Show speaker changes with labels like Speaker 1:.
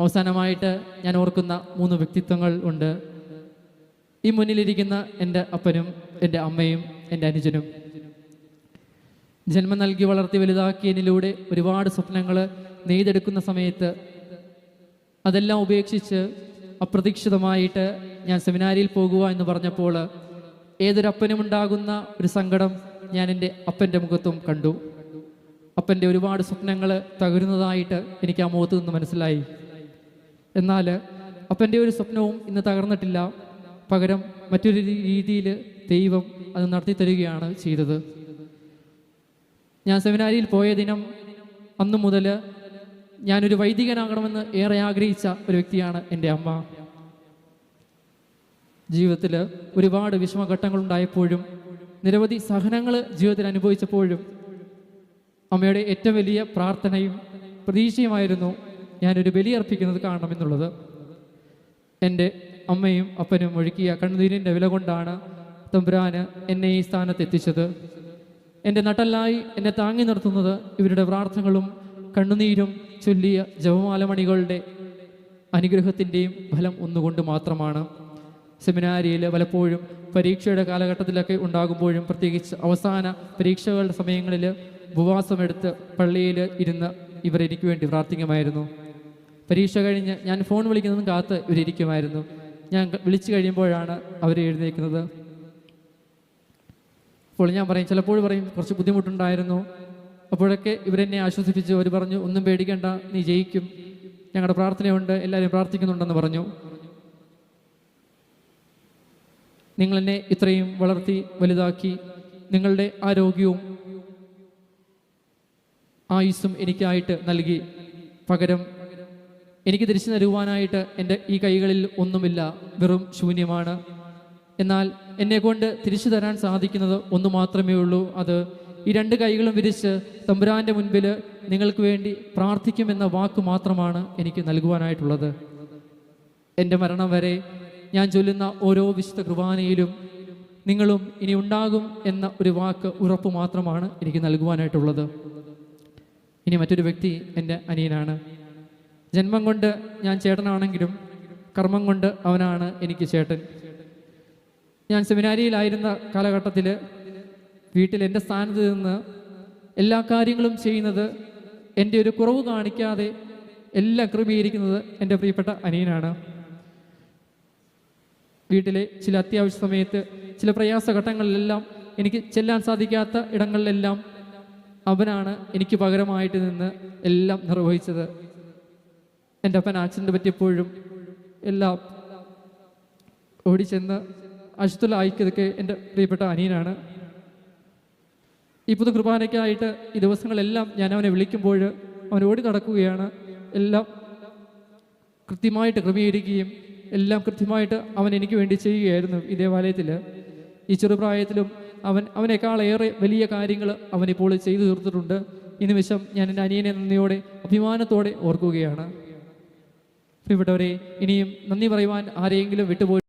Speaker 1: അവസാനമായിട്ട് ഞാൻ ഓർക്കുന്ന മൂന്ന് വ്യക്തിത്വങ്ങൾ ഉണ്ട്. ഈ മുന്നിലിരിക്കുന്ന എന്റെ അപ്പനും എന്റെ അമ്മയും എന്റെ അനുജനും. ജന്മം നൽകി വളർത്തി വലുതാക്കിയതിലൂടെ ഒരുപാട് സ്വപ്നങ്ങൾ നെയ്തെടുക്കുന്ന സമയത്ത് അതെല്ലാം ഉപേക്ഷിച്ച് അപ്രതീക്ഷിതമായിട്ട് ഞാൻ സെമിനാരിയിൽ പോകുക എന്ന് പറഞ്ഞപ്പോൾ ഏതൊരപ്പനും ഉണ്ടാകുന്ന ഒരു സങ്കടം ഞാൻ എന്റെ അപ്പന്റെ മുഖത്തും കണ്ടു. അപ്പന്റെ ഒരുപാട് സ്വപ്നങ്ങൾ തകരുന്നതായിട്ട് എനിക്ക് ആ മുഖത്ത് നിന്ന് മനസ്സിലായി. എന്നാൽ അപ്പന്റെ ഒരു സ്വപ്നവും ഇന്ന് തകർന്നിട്ടില്ല. പകരം മറ്റൊരു രീതിയിൽ ദൈവം അത് നടത്തി തരികയാണ് ചെയ്തത്. ഞാൻ സെമിനാരിയിൽ പോയ ദിനം അന്നു മുതൽ ഞാനൊരു വൈദികനാകണമെന്ന് ഏറെ ആഗ്രഹിച്ച ഒരു വ്യക്തിയാണ് എന്റെ അമ്മ. ജീവിതത്തിൽ ഒരുപാട് വിഷമഘട്ടങ്ങൾ ഉണ്ടായപ്പോഴും നിരവധി സഹനങ്ങൾ ജീവിതത്തിൽ അനുഭവിച്ചപ്പോഴും അമ്മയുടെ ഏറ്റവും വലിയ പ്രാർത്ഥനയും പ്രതീക്ഷയുമായിരുന്നു ഞാനൊരു ബലിയർപ്പിക്കുന്നത് കാണണമെന്നുള്ളത്. എന്റെ അമ്മയും അപ്പനും ഒഴുക്കിയ കണ്ണുനീരിന്റെ വില കൊണ്ടാണ് തമ്പുരാന് എന്നെ ഈ സ്ഥാനത്ത് എത്തിച്ചത് എന്റെ നട്ടല്ലായി എന്നെ താങ്ങി നിർത്തുന്നത് ഇവരുടെ പ്രാർത്ഥനകളും കണ്ണുനീരും ചൊല്ലിയ ജപമാലമണികളുടെ അനുഗ്രഹത്തിന്റെയും ഫലം ഒന്നുകൊണ്ട് മാത്രമാണ്. സെമിനാരിയിൽ പലപ്പോഴും പരീക്ഷയുടെ കാലഘട്ടത്തിലൊക്കെ ഉണ്ടാകുമ്പോഴും പ്രത്യേകിച്ച് അവസാന പരീക്ഷകളുടെ സമയങ്ങളിൽ ഉപവാസമെടുത്ത് പള്ളിയിൽ ഇരുന്ന് ഇവർ എനിക്ക് വേണ്ടി പ്രാർത്ഥിക്കുമായിരുന്നു. പരീക്ഷ കഴിഞ്ഞ് ഞാൻ ഫോൺ വിളിക്കുന്നതും കാത്ത് ഇവരിയ്ക്കുമായിരുന്നു ഞാൻ വിളിച്ചു കഴിയുമ്പോഴാണ് അവർ എഴുന്നേൽക്കുന്നത്. അപ്പോൾ ഞാൻ പറയും ചിലപ്പോൾ പറയും കുറച്ച് ബുദ്ധിമുട്ടുണ്ടായിരുന്നു. അപ്പോഴൊക്കെ ഇവരെന്നെ ആശ്വസിപ്പിച്ച് അവർ പറഞ്ഞു ഒന്നും പേടിക്കേണ്ട നീ ജയിക്കും. ഞങ്ങളുടെ പ്രാർത്ഥനയുണ്ട് എല്ലാവരും പ്രാർത്ഥിക്കുന്നുണ്ടെന്ന് പറഞ്ഞു. നിങ്ങളെന്നെ ഇത്രയും വളർത്തി വലുതാക്കി നിങ്ങളുടെ ആരോഗ്യവും ആയുസ്സും എനിക്കായിട്ട് നൽകി. പകരം എനിക്ക് തിരിച്ചു തരുവാനായിട്ട് എന്റെ ഈ കൈകളിൽ ഒന്നുമില്ല. വെറും ശൂന്യമാണ്. എന്നാൽ എന്നെ കൊണ്ട് തിരിച്ചു തരാൻ സാധിക്കുന്നത് ഒന്ന് മാത്രമേ ഉള്ളൂ. അത് ഈ രണ്ട് കൈകളും വിരിച്ച് തമ്പുരാന്റെ മുൻപിൽ നിങ്ങൾക്ക് വേണ്ടി പ്രാർത്ഥിക്കുമെന്ന വാക്ക് മാത്രമാണ് എനിക്ക് നൽകുവാനായിട്ടുള്ളത്. എന്റെ മരണം വരെ ഞാൻ ചൊല്ലുന്ന ഓരോ വിശുദ്ധ കുർബാനയിലും നിങ്ങളും ഇനി ഉണ്ടാകും എന്ന ഒരു വാക്ക് ഉറപ്പ് മാത്രമാണ് എനിക്ക് നൽകുവാനായിട്ടുള്ളത്. ഇനി മറ്റൊരു വ്യക്തി എന്റെ അനിയനാണ്. ജന്മം കൊണ്ട് ഞാൻ ചേട്ടനാണെങ്കിലും കർമ്മം കൊണ്ട് അവനാണ് എനിക്ക് ചേട്ടൻ. ഞാൻ സെമിനാരിയിലായിരുന്ന കാലഘട്ടത്തിൽ വീട്ടിൽ എന്റെ സ്ഥാനത്ത് നിന്ന് എല്ലാ കാര്യങ്ങളും ചെയ്യുന്നത് എന്റെ ഒരു കുറവ് കാണിക്കാതെ എല്ലാം ക്രമീകരിക്കുന്നത് എന്റെ പ്രിയപ്പെട്ട അനിയനാണ്. വീട്ടിലെ ചില അത്യാവശ്യ സമയത്ത് ചില പ്രയാസ ഘട്ടങ്ങളിലെല്ലാം എനിക്ക് ചെല്ലാൻ സാധിക്കാത്ത ഇടങ്ങളിലെല്ലാം അവനാണ് എനിക്ക് പകരമായിട്ട് നിന്ന് എല്ലാം നിർവഹിച്ചത്. എന്റെ അപ്പൻ ആക്സിഡന്റ് പറ്റിയപ്പോഴും എല്ലാം ഓടിച്ചെന്ന് അശുത്തുൽ ആയിക്കതൊക്കെ എന്റെ പ്രിയപ്പെട്ട അനിയനാണ്. ഈ പുതു കുർബാനയ്ക്കായിട്ട് ഈ ദിവസങ്ങളെല്ലാം ഞാൻ അവനെ വിളിക്കുമ്പോൾ അവൻ ഓടി നടക്കുകയാണ്. എല്ലാം കൃത്യമായിട്ട് ക്രമീകരിക്കുകയും എല്ലാം കൃത്യമായിട്ട് അവൻ എനിക്ക് വേണ്ടി ചെയ്യുകയായിരുന്നു ഈ ദേവാലയത്തിൽ. ഈ ചെറുപ്രായത്തിലും അവൻ അവനേക്കാളേറെ വലിയ കാര്യങ്ങൾ അവനിപ്പോൾ ചെയ്തു തീർത്തിട്ടുണ്ട്. ഈ നിമിഷം ഞാൻ എന്റെ അനിയനെ നന്ദിയോടെ അഭിമാനത്തോടെ ഓർക്കുകയാണ്. പ്രിയപ്പെട്ടവരെ ഇനിയും നന്ദി പറയുവാൻ ആരെയെങ്കിലും വിട്ടുപോയി